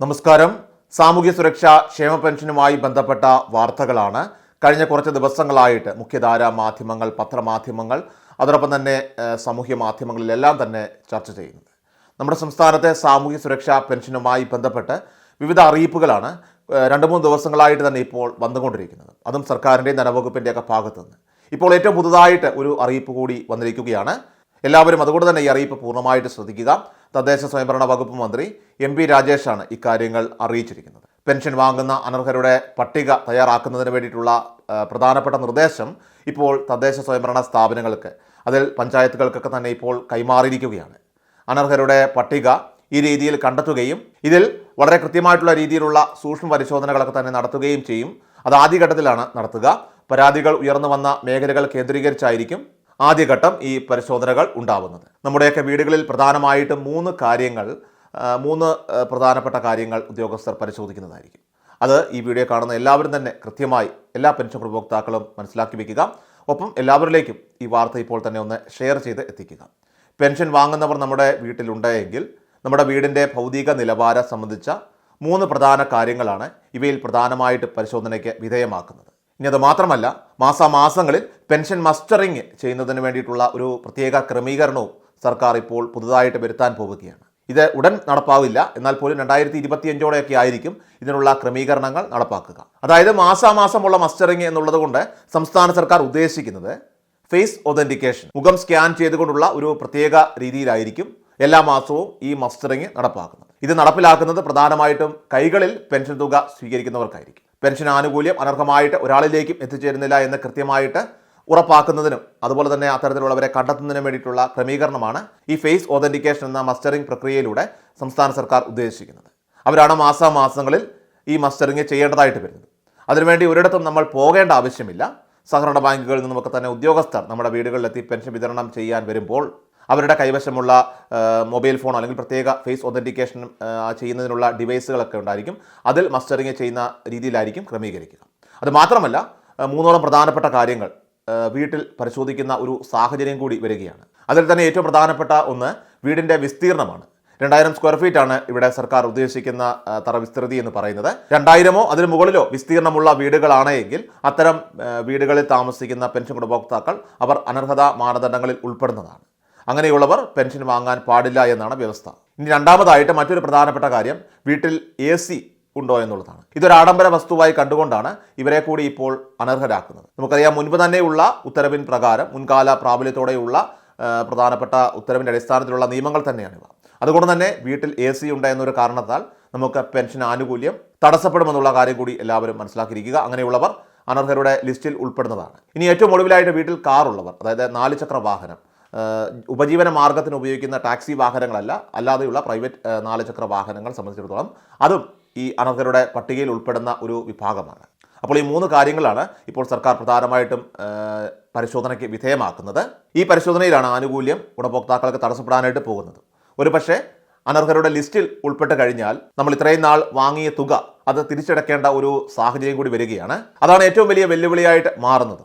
നമസ്കാരം. സാമൂഹ്യ സുരക്ഷാ ക്ഷേമ പെൻഷനുമായി ബന്ധപ്പെട്ട വാർത്തകളാണ്. കഴിഞ്ഞ കുറച്ച് ദിവസങ്ങളായിട്ട് മുഖ്യധാര മാധ്യമങ്ങൾ പത്രമാധ്യമങ്ങൾ അതോടൊപ്പം തന്നെ സാമൂഹ്യ മാധ്യമങ്ങളിലെല്ലാം തന്നെ ചർച്ച ചെയ്യുന്നത്. നമ്മുടെ സംസ്ഥാനത്തെ സാമൂഹ്യ സുരക്ഷാ പെൻഷനുമായി ബന്ധപ്പെട്ട് വിവിധ അറിയിപ്പുകളാണ് രണ്ട് മൂന്ന് ദിവസങ്ങളായിട്ട് തന്നെ ഇപ്പോൾ വന്നുകൊണ്ടിരിക്കുന്നത്. അതും സർക്കാരിന്റെയും ധനവകുപ്പിന്റെയൊക്കെ ഭാഗത്തു നിന്ന് ഇപ്പോൾ ഏറ്റവും പുതുതായിട്ട് ഒരു അറിയിപ്പ് കൂടി വന്നിരിക്കുകയാണ്. എല്ലാവരും അതുകൊണ്ട് തന്നെ ഈ അറിയിപ്പ് പൂർണമായിട്ട് ശ്രദ്ധിക്കുക. തദ്ദേശ സ്വയംഭരണ വകുപ്പ് മന്ത്രി എം പി രാജേഷാണ് ഇക്കാര്യങ്ങൾ അറിയിച്ചിരിക്കുന്നത്. പെൻഷൻ വാങ്ങുന്ന അനർഹരുടെ പട്ടിക തയ്യാറാക്കുന്നതിന് വേണ്ടിയിട്ടുള്ള പ്രധാനപ്പെട്ട നിർദ്ദേശം ഇപ്പോൾ തദ്ദേശ സ്വയംഭരണ സ്ഥാപനങ്ങൾക്ക് അതിൽ പഞ്ചായത്തുകൾക്കൊക്കെ തന്നെ ഇപ്പോൾ കൈമാറിയിരിക്കുകയാണ്. അനർഹരുടെ പട്ടിക ഈ രീതിയിൽ കണ്ടെത്തുകയും ഇതിൽ വളരെ കൃത്യമായിട്ടുള്ള രീതിയിലുള്ള സൂക്ഷ്മ പരിശോധനകളൊക്കെ തന്നെ നടത്തുകയും ചെയ്യും. അത് ആദ്യഘട്ടത്തിലാണ് നടത്തുക. പരാതികൾ ഉയർന്നു വന്ന മേഖലകൾ കേന്ദ്രീകരിച്ചായിരിക്കും ആദ്യഘട്ടം ഈ പരിശോധനകൾ ഉണ്ടാവുന്നത്. നമ്മുടെയൊക്കെ വീടുകളിൽ പ്രധാനമായിട്ടും മൂന്ന് കാര്യങ്ങൾ മൂന്ന് പ്രധാനപ്പെട്ട കാര്യങ്ങൾ ഉദ്യോഗസ്ഥർ പരിശോധിക്കുന്നതായിരിക്കും. അത് ഈ വീഡിയോ കാണുന്ന എല്ലാവരും തന്നെ കൃത്യമായി എല്ലാ പെൻഷൻ ഉപഭോക്താക്കളും മനസ്സിലാക്കി വയ്ക്കുക ഒപ്പം എല്ലാവരിലേക്കും ഈ വാർത്ത ഇപ്പോൾ തന്നെ ഒന്ന് ഷെയർ ചെയ്ത് എത്തിക്കുക. പെൻഷൻ വാങ്ങുന്നവർ നമ്മുടെ വീട്ടിലുണ്ടെങ്കിൽ നമ്മുടെ വീടിന്റെ ഭൗതിക നിലവാരം സംബന്ധിച്ച മൂന്ന് പ്രധാന കാര്യങ്ങളാണ് ഇവയിൽ പ്രധാനമായിട്ട് പരിശോധനയ്ക്ക് വിധേയമാക്കുന്നത്. ഇനി അത് മാത്രമല്ല മാസാമാസങ്ങളിൽ പെൻഷൻ മസ്റ്ററിങ് ചെയ്യുന്നതിന് വേണ്ടിയിട്ടുള്ള ഒരു പ്രത്യേക ക്രമീകരണവും സർക്കാർ ഇപ്പോൾ പുതുതായിട്ട് വരുത്താൻ പോവുകയാണ്. ഇത് ഉടൻ നടപ്പാവില്ല. എന്നാൽ പോലും രണ്ടായിരത്തി ഇരുപത്തിയഞ്ചോടെയൊക്കെ ആയിരിക്കും ഇതിനുള്ള ക്രമീകരണങ്ങൾ നടപ്പാക്കുക. അതായത് മാസാമാസമുള്ള മസ്റ്ററിങ് എന്നുള്ളത് കൊണ്ട് സംസ്ഥാന സർക്കാർ ഉദ്ദേശിക്കുന്നത് ഫേസ് ഒതന്റിക്കേഷൻ മുഖം സ്കാൻ ചെയ്തുകൊണ്ടുള്ള ഒരു പ്രത്യേക രീതിയിലായിരിക്കും എല്ലാ മാസവും ഈ മസ്റ്ററിങ് നടപ്പാക്കുന്നത്. ഇത് നടപ്പിലാക്കുന്നത് പ്രധാനമായിട്ടും കൈകളിൽ പെൻഷൻ തുക സ്വീകരിക്കുന്നവർക്കായിരിക്കും. പെൻഷൻ ആനുകൂല്യം അനർഹമായിട്ട് ഒരാളിലേക്കും എത്തിച്ചേരുന്നില്ല എന്ന് കൃത്യമായിട്ട് ഉറപ്പാക്കുന്നതിനും അതുപോലെ തന്നെ അത്തരത്തിലുള്ളവരെ കണ്ടെത്തുന്നതിനും വേണ്ടിയിട്ടുള്ള ക്രമീകരണമാണ് ഈ ഫേസ് ഓതന്റിക്കേഷൻ എന്ന മസ്റ്ററിംഗ് പ്രക്രിയയിലൂടെ സംസ്ഥാന സർക്കാർ ഉദ്ദേശിക്കുന്നത്. അവരാണ് മാസാമാസങ്ങളിൽ ഈ മസ്റ്ററിംഗ് ചെയ്യേണ്ടതായിട്ട് വരുന്നത്. അതിനുവേണ്ടി ഒരിടത്തും നമ്മൾ പോകേണ്ട ആവശ്യമില്ല. സഹകരണ ബാങ്കുകളിൽ നിന്നുമൊക്കെ തന്നെ ഉദ്യോഗസ്ഥർ നമ്മുടെ വീടുകളിലെത്തി പെൻഷൻ വിതരണം ചെയ്യാൻ വരുമ്പോൾ അവരുടെ കൈവശമുള്ള മൊബൈൽ ഫോൺ അല്ലെങ്കിൽ പ്രത്യേക ഫേസ് ഒതന്റിക്കേഷൻ ചെയ്യുന്നതിനുള്ള ഡിവൈസുകളൊക്കെ ഉണ്ടായിരിക്കും. അതിൽ മസ്റ്ററിങ് ചെയ്യുന്ന രീതിയിലായിരിക്കും ക്രമീകരിക്കുക. അത് മാത്രമല്ല മൂന്നോളം പ്രധാനപ്പെട്ട കാര്യങ്ങൾ വീട്ടിൽ പരിശോധിക്കുന്ന ഒരു സാഹചര്യം കൂടി വരികയാണ്. അതിൽ തന്നെ ഏറ്റവും പ്രധാനപ്പെട്ട ഒന്ന് വീടിന്റെ വിസ്തീർണമാണ്. രണ്ടായിരം സ്ക്വയർ ഫീറ്റ് ആണ് ഇവിടെ സർക്കാർ ഉദ്ദേശിക്കുന്ന തറ വിസ്തൃതി എന്ന് പറയുന്നത്. രണ്ടായിരമോ അതിന് മുകളിലോ വിസ്തീർണമുള്ള വീടുകളാണ് എങ്കിൽ അത്തരം വീടുകളിൽ താമസിക്കുന്ന പെൻഷൻ ഗുണഭോക്താക്കൾ അവർ അനർഹതാ മാനദണ്ഡങ്ങളിൽ ഉൾപ്പെടുന്നതാണ്. അങ്ങനെയുള്ളവർ പെൻഷൻ വാങ്ങാൻ പാടില്ല എന്നാണ് വ്യവസ്ഥ. ഇനി രണ്ടാമതായിട്ട് മറ്റൊരു പ്രധാനപ്പെട്ട കാര്യം വീട്ടിൽ എ സി ഉണ്ടോ എന്നുള്ളതാണ്. ഇതൊരു ആഡംബര വസ്തുവായി കണ്ടുകൊണ്ടാണ് ഇവരെ കൂടി ഇപ്പോൾ അനർഹരാക്കുന്നത്. നമുക്കറിയാം മുൻപ് തന്നെയുള്ള ഉത്തരവിൻ പ്രകാരം മുൻകാല പ്രാബല്യത്തോടെയുള്ള പ്രധാനപ്പെട്ട ഉത്തരവിന്റെ അടിസ്ഥാനത്തിലുള്ള നിയമങ്ങൾ തന്നെയാണിവ അതുകൊണ്ട് തന്നെ വീട്ടിൽ എ സി ഉണ്ട് എന്നൊരു കാരണത്താൽ നമുക്ക് പെൻഷൻ ആനുകൂല്യം തടസ്സപ്പെടുമെന്നുള്ള കാര്യം കൂടി എല്ലാവരും മനസ്സിലാക്കിയിരിക്കുക. അങ്ങനെയുള്ളവർ അനർഹരുടെ ലിസ്റ്റിൽ ഉൾപ്പെടുന്നതാണ്. ഇനി ഏറ്റവും ഒടുവിലായിട്ട് വീട്ടിൽ കാറുള്ളവർ അതായത് നാല് ചക്ര വാഹനം ഉപജീവന മാർഗത്തിന് ഉപയോഗിക്കുന്ന ടാക്സി വാഹനങ്ങളല്ല അല്ലാതെയുള്ള പ്രൈവറ്റ് നാല് ചക്ര വാഹനങ്ങൾ സംബന്ധിച്ചിടത്തോളം അതും ഈ അനർഹരുടെ പട്ടികയിൽ ഉൾപ്പെടുന്ന ഒരു വിഭാഗമാണ്. അപ്പോൾ ഈ മൂന്ന് കാര്യങ്ങളാണ് ഇപ്പോൾ സർക്കാർ പ്രധാനമായിട്ടും പരിശോധനയ്ക്ക് വിധേയമാക്കുന്നത്. ഈ പരിശോധനയിലാണ് ആനുകൂല്യം ഗുണഭോക്താക്കൾക്ക് തടസ്സപ്പെടാനായിട്ട് പോകുന്നത്. ഒരു പക്ഷേ അനർഹരുടെ ലിസ്റ്റിൽ ഉൾപ്പെട്ട് കഴിഞ്ഞാൽ നമ്മൾ ഇത്രയും നാൾ വാങ്ങിയ തുക അത് തിരിച്ചടക്കേണ്ട ഒരു സാഹചര്യം കൂടി വരികയാണ്. അതാണ് ഏറ്റവും വലിയ വെല്ലുവിളിയായിട്ട് മാറുന്നത്.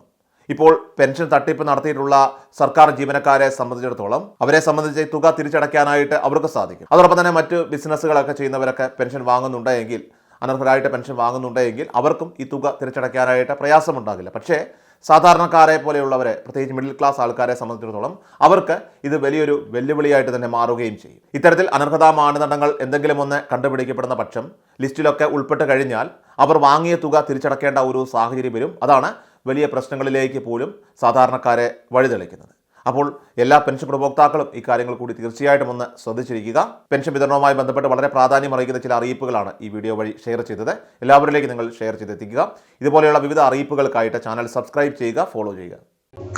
ഇപ്പോൾ പെൻഷൻ തട്ടിപ്പ് നടത്തിയിട്ടുള്ള സർക്കാർ ജീവനക്കാരെ സംബന്ധിച്ചിടത്തോളം അവരെ സംബന്ധിച്ച് തുക തിരിച്ചടയ്ക്കാനായിട്ട് അവർക്ക് സാധിക്കും. അതോടൊപ്പം തന്നെ മറ്റ് ബിസിനസ്സുകളൊക്കെ ചെയ്യുന്നവരൊക്കെ പെൻഷൻ വാങ്ങുന്നുണ്ടെങ്കിൽ അനർഹരായിട്ട് പെൻഷൻ വാങ്ങുന്നുണ്ടെങ്കിൽ അവർക്കും ഈ തുക തിരിച്ചടയ്ക്കാനായിട്ട് പ്രയാസമുണ്ടാകില്ല. പക്ഷേ സാധാരണക്കാരെ പോലെയുള്ളവരെ പ്രത്യേകിച്ച് മിഡിൽ ക്ലാസ് ആൾക്കാരെ സംബന്ധിച്ചിടത്തോളം അവർക്ക് ഇത് വലിയൊരു വെല്ലുവിളിയായിട്ട് തന്നെ മാറുകയും ചെയ്യും. ഇത്തരത്തിൽ അനർഹതാ മാനദണ്ഡങ്ങൾ എന്തെങ്കിലും ഒന്ന് കണ്ടുപിടിക്കപ്പെടുന്ന പക്ഷം ലിസ്റ്റിലൊക്കെ ഉൾപ്പെട്ട് കഴിഞ്ഞാൽ അവർ വാങ്ങിയ തുക തിരിച്ചടക്കേണ്ട ഒരു സാഹചര്യം വരും. അതാണ് വലിയ പ്രശ്നങ്ങളിലേക്ക് പോലും സാധാരണക്കാരെ വഴിതെളിക്കുന്നത്. അപ്പോൾ എല്ലാ പെൻഷൻ ഉപഭോക്താക്കളും ഇക്കാര്യങ്ങൾ കാര്യങ്ങൾ കൂടി തീർച്ചയായിട്ടും ഒന്ന് ശ്രദ്ധിച്ചിരിക്കുക. പെൻഷൻ വിതരണവുമായി ബന്ധപ്പെട്ട് വളരെ പ്രാധാന്യം അറിയിക്കുന്ന ചില അറിയിപ്പുകളാണ് ഈ വീഡിയോ വഴി ഷെയർ ചെയ്തത്. എല്ലാവരിലേക്ക് നിങ്ങൾ ഷെയർ ചെയ്തെത്തിക്കുക. ഇതുപോലെയുള്ള വിവിധ അറിയിപ്പുകൾക്കായിട്ട് ചാനൽ സബ്സ്ക്രൈബ് ചെയ്യുക ഫോളോ ചെയ്യുക.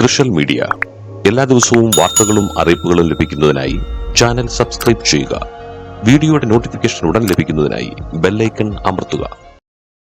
കൃഷൽ മീഡിയ. എല്ലാ ദിവസവും വാർത്തകളും അറിയിപ്പുകളും ലഭിക്കുന്നതിനായി ചാനൽ സബ്സ്ക്രൈബ് ചെയ്യുക. വീഡിയോയുടെ നോട്ടിഫിക്കേഷൻ ഉടൻ ലഭിക്കുന്നതിനായി ബെല്ലൈക്കൺ അമർത്തുക.